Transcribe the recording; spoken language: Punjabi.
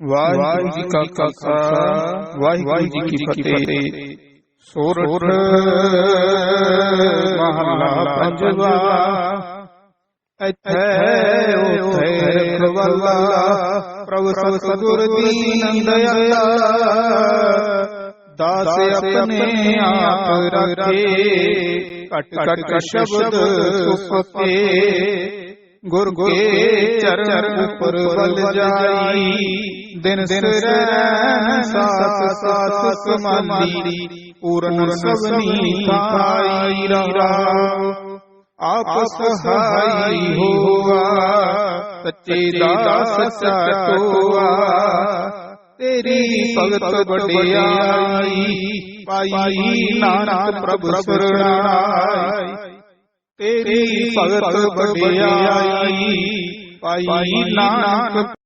ਵਾਹਿਗੁਰੂ ਜੀ ਕਾ ਖਾਲਸਾ ਵਾਹਿਗੁਰੂ ਜੀ ਕੀ ਫਤਿਹ ਸੋਰਠ ਮਹਲਾ ਪੰਜਵਾ ਇੱਥੇ ਉਥੇ ਰਖਵਾਲਾ ਪ੍ਰਭ ਸਤਿਗੁਰ ਦੀਨ ਦਇਆਲਾ ਦਾਸ ਆਪਣੇ ਆਪ ਰੱਖੇ ਘਟ ਘਟ ਸ਼ਬਦ ਸੁਪਤੇ ਗੁਰ ਕੇ ਚਰਨ ਉਪਰ ਬਲ ਜਾਈ। ਦਿਨ ਸਰੈ ਸਾਸ ਸਾਸ ਸਮਾਲੀ ਪੂਰਨ ਸਭਨੀ ਖਾਈ ਰਾਮ। ਆਪ ਸਹਾਈ ਹੋਆ। ਸੱਚੇ ਦਾ ਸੱਚਾ ਤੋਆ ਤੇਰੀ ਭਗਤ ਵਡਿਆਈ। ਪਾਈ ਨਾਨਕ ਪ੍ਰਭ ਸਰਣਾਈ ਤੇਰੀ ਭਗਤ ਵਡਿਆਈ ਪਾਈ ਨਾਨਕ